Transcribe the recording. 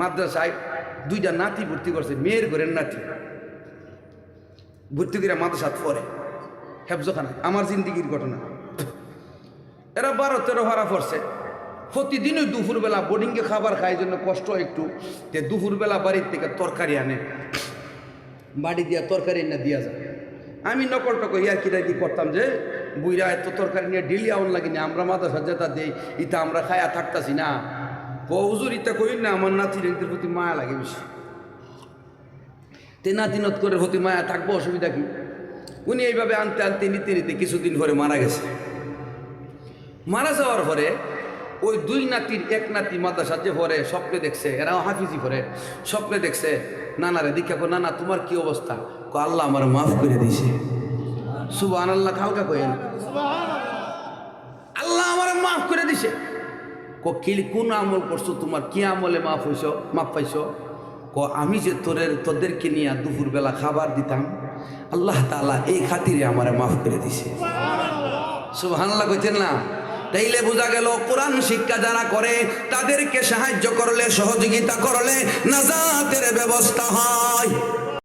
মাদ্রাসায় দুইটা নাতি ভর্তি করছে, মেয়ের ঘরের নাতি। ভর্তি করে মাদ্রাসাত পরে হেফজখানায় আমার জিন্দিগির ঘটনা। এরা বারো তেরো ভাড়া পড়ছে। প্রতিদিনই দুপুরবেলা বোর্ডিংয়ে খাবার খায় জন্য কষ্ট একটু। তে দুপুরবেলা বাড়ির থেকে তরকারি আনে। বাড়ি দিয়া তরকারি না দিয়া যায়। আমি নকল টকল ইয়ার কিরা কি করতাম যে, বুইরা এত তরকারি নিয়ে ডেলি আউন লাগিনি, আমরা মাদ্রাসা যেটা দেই ইটা আমরা খায়া থাকতাছি না। কৌজুর ইটা কই না আমার নাতি নাতির প্রতি মায়া লাগে বেশি। তে নাতিনত করে প্রতি মায়া থাকব অসুবিধা কি? উনি এইভাবে আনতে আনতে নিতে নিতে কিছুদিন পরে মারা গেছে। মারা যাওয়ার পরে ওই দুই নাতির এক নাতি মাদ্রাসা যে পরে স্বপ্নে দেখছে এরাও হাফিজি পরে স্বপ্নে দেখছে নানারে দীক্ষা কো নানা তোমার কি অবস্থা? কো আল্লাহ আমার মাফ করে দিছে। সুবাহ আল্লাহ কালকা কয়েন আল্লাহ আমার মাফ করে দিছে। ক কোন আমল করছ? তোমার কি আমলে মাফ হইছ? মাফ পাইছো? ক আমি যে তোরের তোদেরকে নিয়ে দুপুরবেলা খাবার দিতাম আল্লাহ তালা এই খাতিরে আমারে মাফ করে দিছে। সুবহানাল্লাহ। কইতেন না? তাইলে বোঝা গেল কোরআন শিক্ষা যারা করে তাদেরকে সাহায্য করলে সহযোগিতা করলে নাজাতের ব্যবস্থা হয়।